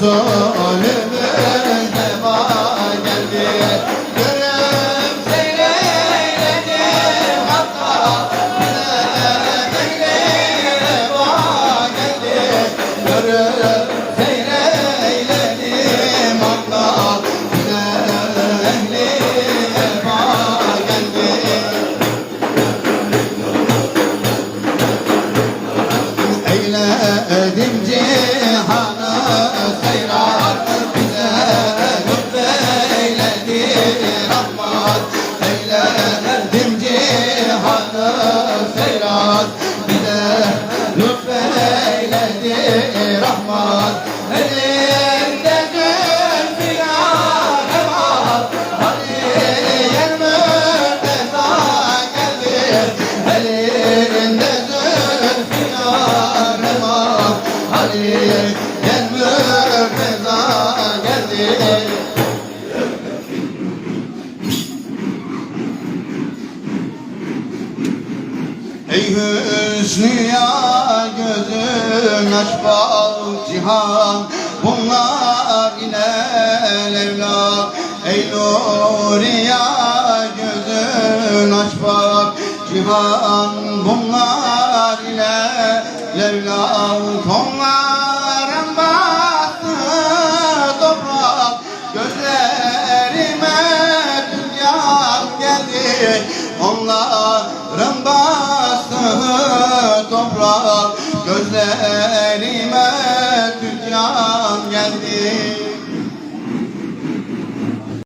Oh rahmat Ey hüsnü ya gözüm aç cihan. Bunlar ile evlat Ey nuri ya gözüm aç cihan. Bunlar ile evlat Onlar Onların bastı toprak Gözlerime tüccan geldi.